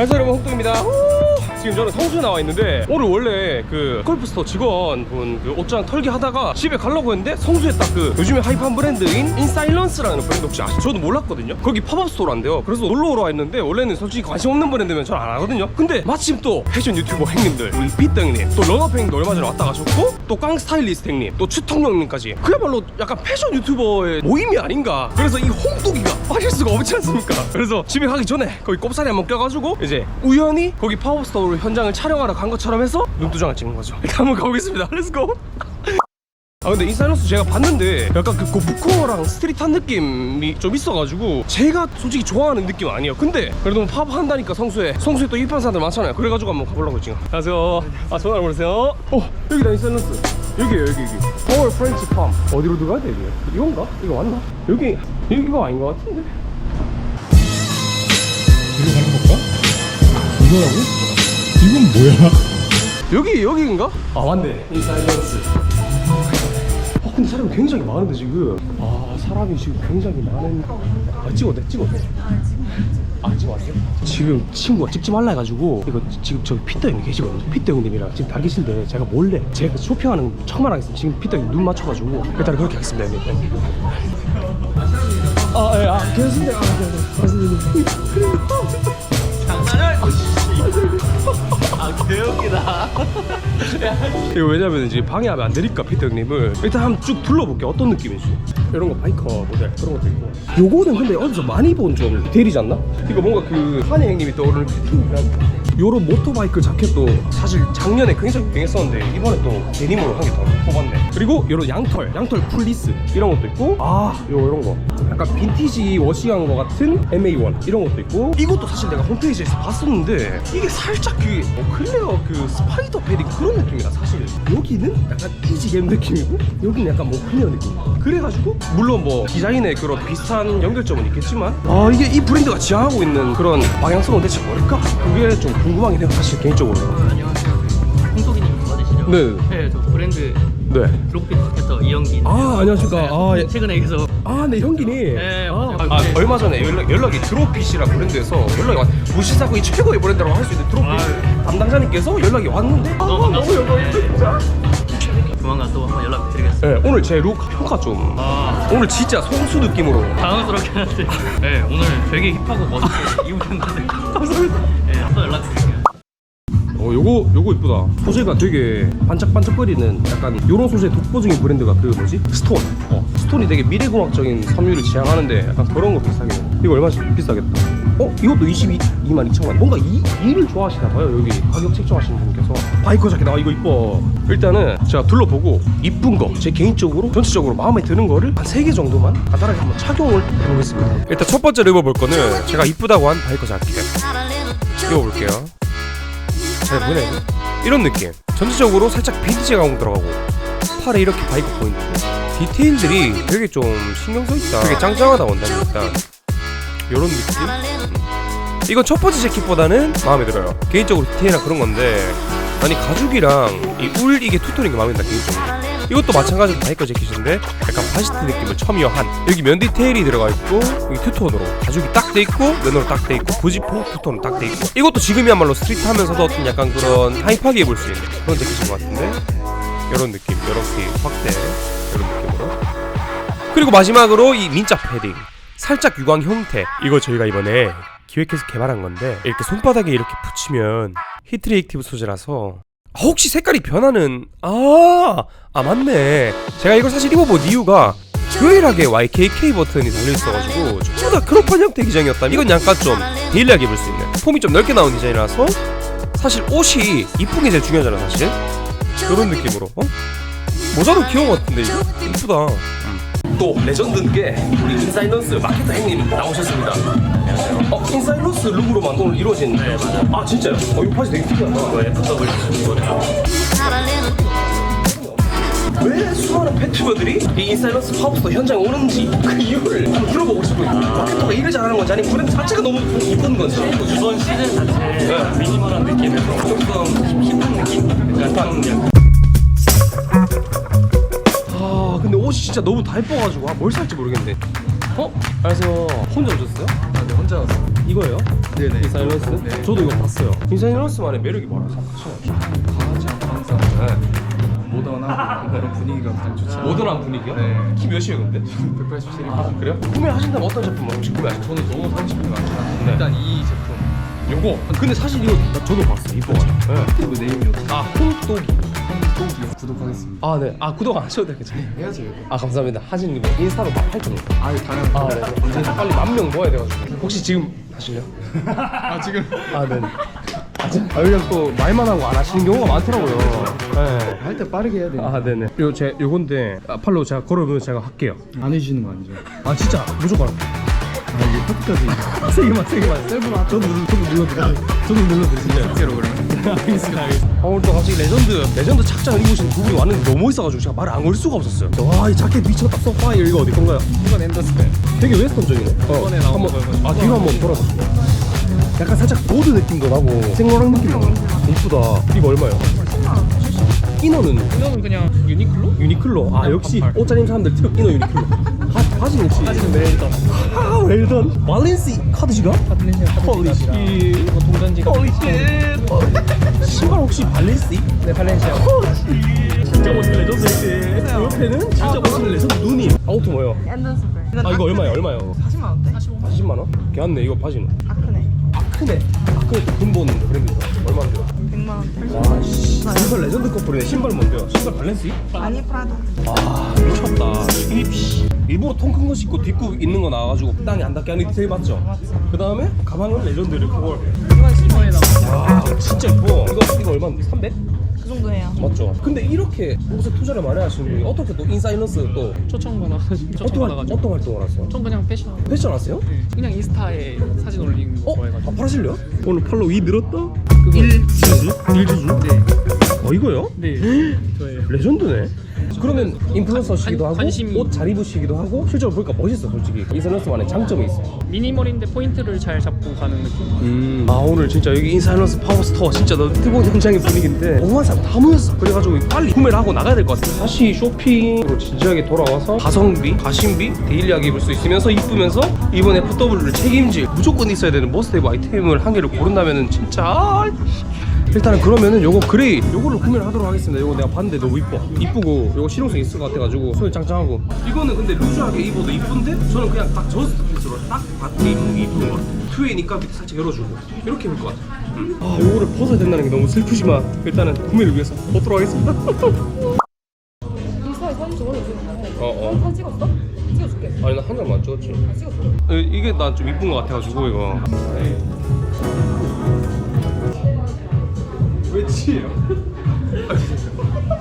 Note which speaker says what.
Speaker 1: 안녕하세요 여러분 홍동입니다 지금 저는 성수에 나와 있는데 오늘 원래 그 골프스토어 직원분 그 옷장 털기 하다가 집에 가려고 했는데 성수에 딱 그 요즘에 하이프한 브랜드인 인사일런스라는 브랜드 혹시 아시죠? 저도 몰랐거든요. 거기 팝업 스토어란데요. 그래서 놀러 오러 왔는데 원래는 솔직히 관심 없는 브랜드면 잘 안 하거든요. 근데 마침 또 패션 유튜버 형님들 우리 삐ጥ 형님 또 런업 형님도 얼마 전에 왔다 가셨고 또 깡 스타일리스트 형님 또 추통 형님까지 그야말로 약간 패션 유튜버의 모임이 아닌가. 그래서 이 홍독이가 빠질 수가 없지 않습니까? 그래서 집에 가기 전에 거기 꼽사리 한번 껴가지고 이제 우연히 거기 팝업 스토어 현장을 촬영하러 간 것처럼 해서 눈두장을 찍은 거죠. 한번 가보겠습니다. 렛츠고 아 근데 인사이러스 제가 봤는데 약간 그 고프코어랑 스트릿한 느낌이 좀 있어가지고 제가 솔직히 좋아하는 느낌 아니에요. 근데 그래도 팝 한다니까 성수에 성수에 또 입한 사람들 많잖아요. 그래가지고 한번 가보려고 지금. 안녕하세요. 아 전화를 보내세요. 어 여기다 인사이러스. 여기에요 여기 여기. 파월 프렌치 팜 어디로 들어가야 돼 이게? 이건가? 이거 맞나? 여기 이거 아닌 것 같은데?
Speaker 2: 이거 가는 건가? 이거라고? 이건 뭐야?
Speaker 1: 여기 여기인가? 아 맞네. 인사이러스. 아 근데 사람이 굉장히 많은데 지금. 아 사람이 지금 굉장히 많은. 아 찍었네 찍었네. 아 지금 왔어요? 지금 친구가 찍지 말라 해가지고 이거 지금 저 피터 형님 계시거든요. 피터 형님이랑 지금 다 계신데 제가 몰래 제가 쇼핑하는 척만 하겠습니다. 지금 피터 형님 눈 맞춰가지고 일단 그렇게 하겠습니다 형님. 아예아 괜찮습니다. 아괜 이거 왜냐면 이제 방해하면 안 되니까 피터 형님을. 일단 한번 쭉 둘러볼게요. 어떤 느낌인지 이런 거 바이커 모델 그런 것도 있고. 요거는 근데 어디서 많이 본 좀 대리지 않나? 이거 뭔가 그 한희 형님이 떠오르는 피팅이랑 요런 모토바이크 자켓도 사실 작년에 굉장히 유행했었는데 이번에 또 데님으로 한 개 더 뽑았네. 그리고 요런 양털 양털 풀리스 이런 것도 있고. 아요 이런 거. 약간 빈티지 워싱한 거 같은 MA1 이런 것도 있고. 이것도 사실 내가 홈페이지에서 봤었는데 이게 살짝 그 어, 클레어 그 스파이더 패딩 그런 느낌이다 사실. 여기는 약간 이지겜 느낌이고 여기는 약간 뭐 클레어 느낌. 그래가지고 물론 뭐 디자인에 그런 비슷한 연결점은 있겠지만 아 이게 이 브랜드가 지향하고 있는 그런 방향성은 대체 뭘까? 그게 좀 궁금하긴 해요 사실 개인적으로
Speaker 3: 안녕하세요. 홍석이님 맞으시죠?
Speaker 1: 네.
Speaker 3: 네, 저 브랜드
Speaker 1: 네.
Speaker 3: 블록핏 마케터 이영기.
Speaker 1: 아 안녕하십니까 아, 예.
Speaker 3: 최근에 계속
Speaker 1: 아, 네 형기니.
Speaker 3: 네,
Speaker 1: 아,
Speaker 3: 맞아요.
Speaker 1: 아,
Speaker 3: 네.
Speaker 1: 얼마 전에 연락, 연락이 드롭핏이라 브랜드에서 연락이 왔. 무시사고의 최고의 브랜드라고 할 수 있는 드롭핏
Speaker 3: 아.
Speaker 1: 담당자님께서 연락이 왔는데. 아,
Speaker 3: 너무 반갑습니다.
Speaker 1: 영광 진짜.
Speaker 3: 조만간 또 한번 연락드리겠습니다.
Speaker 1: 네, 오늘 제 룩 평가 좀.
Speaker 3: 아,
Speaker 1: 오늘 진짜 손수 느낌으로.
Speaker 3: 당황스럽긴 한데. 네, 오늘 되게 힙하고 멋있게 입으셨는데. 감사합니다. 네, 또 연락드릴게요.
Speaker 1: 어, 요거 요거 이쁘다. 소재가 되게 반짝반짝거리는 약간 요런 소재 독보적인 브랜드가 그 뭐지? 스톤. 어, 스톤이 되게 미래공학적인 섬유를 지향하는데 약간 그런 거 비싸게. 이거 얼마 비싸겠다. 어, 이것도 22, 2만 2천 원. 뭔가 이 일을 좋아하시나 봐요. 여기 가격 책정하시는 분께서. 바이커 자켓 아 이거 이뻐. 일단은 제가 둘러보고 이쁜 거, 제 개인적으로 전체적으로 마음에 드는 거를 한세개 정도만 간단하게 한번 착용을 해보겠습니다. 일단 첫 번째로 입어볼 거는 제가 이쁘다고 한 바이커 자켓. 입어볼게요. 잘 보네 이런 느낌 전체적으로 살짝 빈티지 가공 들어가고 팔에 이렇게 바이크 포인트 디테일들이 되게 좀 신경 써 있다 되게 짱짱하다 원단이 일단 이런 느낌? 음. 이건 첫 번째 재킷보다는 마음에 들어요. 개인적으로 디테일이나 그런 건데 아니 가죽이랑 이 울 이게 투톤인 게 마음에 든다 개인적으로. 이것도 마찬가지로 바이커 재킷인데 약간 바시트 느낌을 첨여한 여기 면 디테일이 들어가 있고 여기 투톤으로 가죽이 딱 돼 있고 면으로 딱 돼 있고 부지포 투톤으로 딱 돼 있고. 이것도 지금이야말로 스트릿하면서도 어떤 약간 그런 하이파게 입을 수 있는 그런 재킷인 것 같은데? 이런 느낌 이렇게 확대 이런 느낌으로. 그리고 마지막으로 이 민자 패딩 살짝 유광 형태. 이거 저희가 이번에 기획해서 개발한 건데 이렇게 손바닥에 이렇게 붙이면 히트리액티브 소재라서. 아, 혹시 색깔이 변하는? 아, 아 맞네. 제가 이걸 사실 입어본 이유가 유일하게 YKK 버튼이 달려있어가지고 전부 다 크롭한 형태 기장이었다면 이건 약간 좀 데일리하게 입을 수 있는 폼이 좀 넓게 나온 디자인이라서 사실 옷이 이쁜 게 제일 중요하잖아 사실. 이런 느낌으로. 어? 모자도 귀여운 것 같은데 이거? 이쁘다 또 레전드게 우리 인사이런스 마케터 형님 나오셨습니다. 어 인사이런스 룩으로만 오늘 이루어진. 네 맞아요. 아 진짜요? 어 이거 바지 되게 특이하다. 왜 FW 왜 수많은 팬튜버들이 이 인사이런스 파워스토 현장에 오는지 그 이유를 한번 들어보고 싶어요. 마케터가 일을 잘하는 건지 아니면 브랜드 자체가 너무 이쁜 건지.
Speaker 3: 이번 시즌 자체 미니멀한 느낌에서 조금 힙한 느낌? 약간
Speaker 1: 좀아근 옷이 진짜 너무 다 예뻐가지고 아, 뭘 살지 모르겠네 어? 안녕하세요 혼자 오셨어요?
Speaker 4: 아, 네, 혼자 왔어요.
Speaker 1: 이거예요?
Speaker 2: 네네.
Speaker 1: 인사이런스?
Speaker 2: 네.
Speaker 1: 저도 이거 봤어요. 인사이런스만의 매력이 뭐라고 생각하시나요?
Speaker 2: 항상
Speaker 1: 네.
Speaker 2: 모던하고 그런 분위기가 가장 좋죠.
Speaker 1: 모던한 분위기요?
Speaker 2: 네.
Speaker 1: 키 몇이에요 근데?
Speaker 2: 187입니다.
Speaker 1: 아 그래요? 구매하신다면 어떤 제품 혹시 구매하세요?
Speaker 2: 저는 너무 사고 싶은 거 많지만
Speaker 1: 네.
Speaker 2: 일단 이 제품
Speaker 1: 요거 근데 사실 이거 나- 저도 봤어요 이뻐가지고 네.
Speaker 2: 그리고 네임이 어떻게
Speaker 1: 아 홈도기
Speaker 2: 또 구독하겠습니다.
Speaker 1: 아 네. 아 구독 안 하셔도 되겠죠
Speaker 2: 해야죠 이거.
Speaker 1: 아 감사합니다 하진님 인스타로 막 활동
Speaker 2: 아유 당연히.
Speaker 1: 아 네. 이제 빨리 만 명 모아야 돼가지고 혹시 지금 하실래요?
Speaker 2: 아 지금
Speaker 1: 아 네. 아, 저- 아 그냥 또 말만 하고 안 하시는 경우가 많더라고요 네.
Speaker 2: 할 때 빠르게 해야 돼요.
Speaker 1: 아 네네 요제 요건데 아, 팔로우 제가 걸어보면 제가 할게요
Speaker 2: 안 해주시는 거 아니죠?
Speaker 1: 아 진짜 무조건
Speaker 2: 아 이게 파트까지.
Speaker 1: 세 개만 세 개만
Speaker 2: 셀프로 저도 눌- 저도 눌러드릴게요. 저도 눌러드릴게요. 실제로 그러면.
Speaker 1: 알겠습니다 알겠습니다 아 오늘 또 갑자기 레전드 레전드 착장을 입으신 두 분이 왔는데 너무 멋있어가지고 제가 말을 안 걸 수가 없었어요 와이 자켓 미쳤다 소파이어 이거 어디 건가요?
Speaker 2: 이건 엔더스페.
Speaker 1: 되게 웨스턴적이네 어,
Speaker 2: 이번에 나온
Speaker 1: 한번,
Speaker 2: 거요.
Speaker 1: 아 뒤로 한번 돌아보시죠 약간 살짝 보드 느낌도 나고 생로랑 느낌도 나고 이쁘다 이거 얼마요? 이너는
Speaker 3: 이거는 그냥 유니클로?
Speaker 1: 유니클로 아 역시
Speaker 3: 반팔.
Speaker 1: 옷 잘린 사람들 특 이너 유니클로 혹시
Speaker 3: 사진은 멜던
Speaker 1: 아 웰던 발렌시 카드지가?
Speaker 3: 파트리시아
Speaker 1: 홀리 씨
Speaker 3: 이거 동전지가
Speaker 1: 홀리 씨 신발 혹시 발렌시?
Speaker 3: 네 발렌시아
Speaker 1: 진짜 멋진 레전드 그 옆에는 진짜 멋진 레전드 눈이 아우터 뭐예요?
Speaker 4: 앤더스벨.
Speaker 1: 아 이거 얼마예요? 얼마예요?
Speaker 4: 40만 원대?
Speaker 1: 40만 원? 괜찮네 이거 바지는
Speaker 4: 아 크네.
Speaker 1: 아크네 아크네 또 근본 브랜드다 얼마인데요?
Speaker 4: 100만 원대.
Speaker 1: 와 씨 신발 레전드 커플이네 신발 뭔데요? 신발 발렌시?
Speaker 4: 아니 프라다.
Speaker 1: 아 미쳤다 씨. 일부러 통 큰 거 신고 뒷굽 있는 거 나와가지고 땅에 안 닿게 하는 디테일 맞죠? 그 다음에 가방은 레전드를 그걸
Speaker 4: 이건 10만 원.
Speaker 1: 와 진짜 예뻐 이거 이거 얼마인데? 300?
Speaker 4: 그 정도 해요.
Speaker 1: 맞죠? 근데 이렇게 옷에 투자를 많이 하시는 분이 어떻게 또 인사이너스 또
Speaker 3: 초청 받아가지고 초청
Speaker 1: 어떤, 활-
Speaker 3: 받아가지고
Speaker 1: 어떤 활동을 하세요?
Speaker 3: 전 그냥 패션
Speaker 1: 패션 하세요?
Speaker 3: 그냥 인스타에 사진 올리는 거
Speaker 1: 어?
Speaker 3: 좋아해가지고
Speaker 1: 아 팔하실래요? 오늘 팔로우 이 늘었다?
Speaker 3: 그거
Speaker 1: 1주주? 1주주?
Speaker 3: 네.
Speaker 1: 어 이거요?
Speaker 3: 네 저예요
Speaker 1: 레전드네. 그러면 인플루언서시기도
Speaker 3: 관-
Speaker 1: 하고
Speaker 3: 관심이-
Speaker 1: 옷 잘 입으시기도 하고 실제로 보니까 멋있어 솔직히 인사이너스만의 장점이 있어요.
Speaker 3: 미니멀인데 포인트를 잘 잡고 가는 느낌
Speaker 1: 음. 아 오늘 진짜 여기 인사이너스 파워스토어 진짜 너무 뜨거운 현장의 분위기인데 너무한 사람 다 모였어. 그래가지고 빨리 구매를 하고 나가야 될 것 같아. 다시 쇼핑으로 진지하게 돌아와서 가성비, 가심비, 데일리하게 입을 수 있으면서 이쁘면서 이번 FW를 책임질 무조건 있어야 되는 머스테이브 아이템을 한 개를 고른다면 은 진짜 아, 일단은 그러면은 요거 그레이 요거를 구매를 하도록 하겠습니다. 요거 내가 봤는데 너무 이뻐. 이쁘고 요거 실용성 있을 것 같아가지고 소리 짱짱하고. 이거는 근데 루즈하게 입어도 이쁜데 저는 그냥 딱 저스트 핏으로 딱 맞게 입는 게 이쁜 것 같아. 트웨이니까 밑에 살짝 열어주고 이렇게 입을 것 같아. 음. 아 요거를 벗어야 된다는 게 너무 슬프지만 일단은 구매를 위해서 벗도록 하겠습니다.
Speaker 5: 인스타에 사진 찍어주는 거.
Speaker 1: 어 어.
Speaker 5: 사진 찍었어? 찍어줄게.
Speaker 1: 아니 나 한 장만 찍었지.
Speaker 5: 아, 찍었어.
Speaker 1: 어, 이게 난좀 이쁜 것 같아가지고 이거. 끝이에요.